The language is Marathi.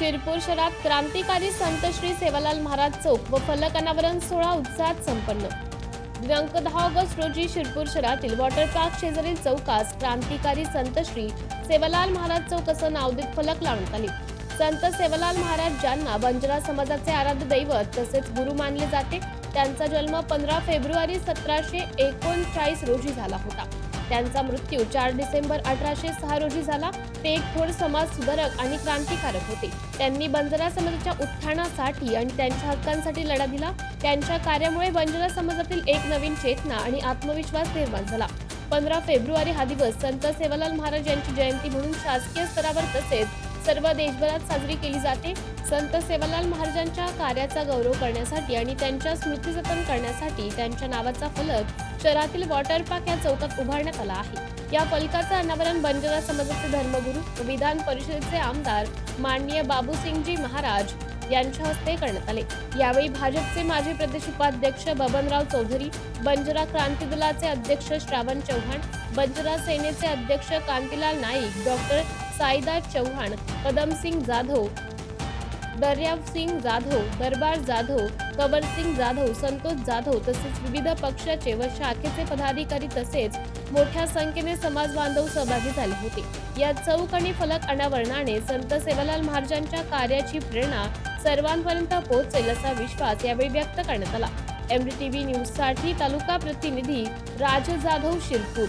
शिरपूर शहरात क्रांतिकारी संत श्री सेवालाल महाराज चौक व फलक अनावरण सोहळा उत्साहात संपन्न. दिनांक दहा ऑगस्ट रोजी शिरपूर शहरातील वॉटर पार्क शेजारील चौकास क्रांतिकारी संत श्री सेवालाल महाराज चौक असं नाव देत फलक लावण्यात आले. संत सेवालाल महाराज ज्यांना बंजारा समाजाचे आराध्य दैवत तसेच गुरु मानले जाते त्यांचा जन्म पंधरा फेब्रुवारी सतराशे एकोणचाळीस रोजी झाला होता. त्यांचा मृत्यू चार डिसेंबर अठराशे सहा रोजी झाला. ते एक थोर समाज सुधारक आणि क्रांतिकारक होते. त्यांनी बंजारा समाजाच्या उत्थानासाठी आणि त्यांच्या हक्कांसाठी लढा दिला. त्यांच्या कार्यामुळे बंजारा समाजातील एक नवीन चेतना आणि आत्मविश्वास निर्माण झाला. पंधरा फेब्रुवारी हा दिवस संत सेवालाल महाराज यांची जयंती म्हणून शासकीय स्तरावर तसेच सर्व देशभरात साजरी केली जाते. संत सेवालाल महाराजांच्या कार्याचा गौरव करण्यासाठी आणि त्यांच्या स्मृती जतन करण्यासाठी त्यांच्या नावाचा फलक शहरातील वॉटर पार्क या चौकात उभारण्यात आला आहे. या फलकाचं अनावरण बंजारा समाजाचे धर्मगुरू विधान परिषदेचे आमदार माननीय बाबूसिंगजी महाराज यांच्या हस्ते करण्यात आले. यावेळी भाजपचे माजी प्रदेश उपाध्यक्ष बबनराव चौधरी बंजरा क्रांती दलाचे अध्यक्ष श्रावण चव्हाण बंजरा सेनेचे अध्यक्ष कांतीलाल नाईक डॉक्टर साईदास चव्हाण कदमसिंग जाधव दर्याव सिंग जाधव दरबार जाधव कबर सिंग जाधव संतोष जाधव तसेच विविध पक्षाचे व शाखेचे पदाधिकारी तसेच मोठ्या संख्येने समाज बांधव सहभागी झाले होते. या चौक आणि फलक अनावरणाने संत सेवालाल महाराजांच्या कार्याची प्रेरणा सर्वांपर्यंत पोहोचेल असा विश्वास यावेळी व्यक्त करण्यात आला. एमडीटीव्ही न्यूजसाठी तालुका प्रतिनिधी राज जाधव शिरपूर.